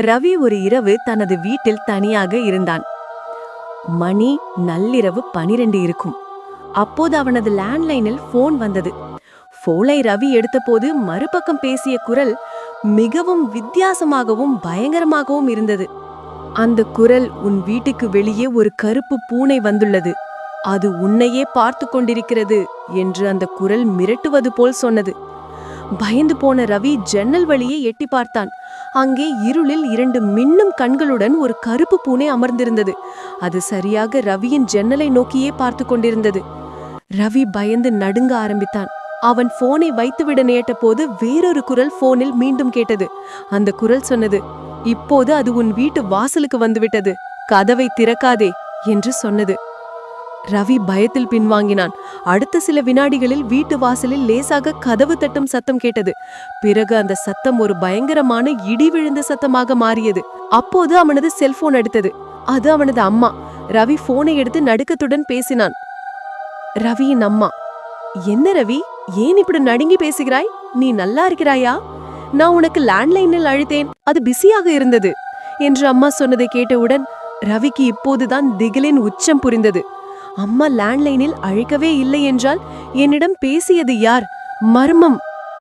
ரவி ஒரு இரவு தனது வீட்டில் தனியாக இருந்தான். மணி நள்ளிரவு பனிரெண்டு இருக்கும். அப்போது அவனது லேண்ட்லைனில் போன் வந்தது. போனை ரவி எடுத்தபோது மறுபக்கம் பேசிய குரல் மிகவும் வித்தியாசமாகவும் பயங்கரமாகவும் இருந்தது. அந்த குரல் உன் வீட்டுக்கு வெளியே ஒரு கருப்பு பூனை வந்துள்ளது. அது உன்னையே பார்த்து கொண்டிருக்கிறது என்று அந்த குரல் மிரட்டுவது போல் சொன்னது. பயந்து போன ரவி ஜன்னல் வழியே எட்டி பார்த்தான். அங்கே இருளில் இரண்டு மின்னும் கண்களுடன் ஒரு கருப்பு பூனை அமர்ந்திருந்தது. அது சரியாக ரவியின் ஜன்னலை நோக்கியே பார்த்து கொண்டிருந்தது. ரவி பயந்து நடுங்க ஆரம்பித்தான். அவன் போனை வைத்துவிட நேட்ட போது வேறொரு குரல் போனில் மீண்டும் கேட்டது. அந்த குரல் சொன்னது இப்போது அது உன் வீட்டு வாசலுக்கு வந்துவிட்டது. கதவை திறக்காதே என்று சொன்னது. ரவி பயத்தில் பின்வாங்கினான். அடுத்த சில வினாடிகளில் வீட்டு வாசலில் லேசாக கதவு தட்டும் சத்தம் கேட்டது. பிறகு அந்த சத்தம் ஒரு பயங்கரமான இடி விழுந்த சத்தமாக மாறியது. அப்போது அவனது செல்போன் எடுத்தது அது அவனது அம்மா. ரவி போனை எடுத்து நடுக்கத்துடன் பேசினான். ரவியின் அம்மா என்ன ரவி? ஏன் இப்படி நடுங்கி பேசுகிறாய்? நீ நல்லா இருக்கிறாயா? நான் உனக்கு லேண்ட்லைனில் அழுத்தேன். அது பிஸியாக இருந்தது. என்று அம்மா சொன்னதை கேட்டவுடன் ரவிக்கு இப்போதுதான் திகிலின் உச்சம் புரிந்தது. அம்மா லேண்ட்லைனில் அழைக்கவே இல்லை என்றால் என்னிடம் பேசியது யார்? மர்மம்.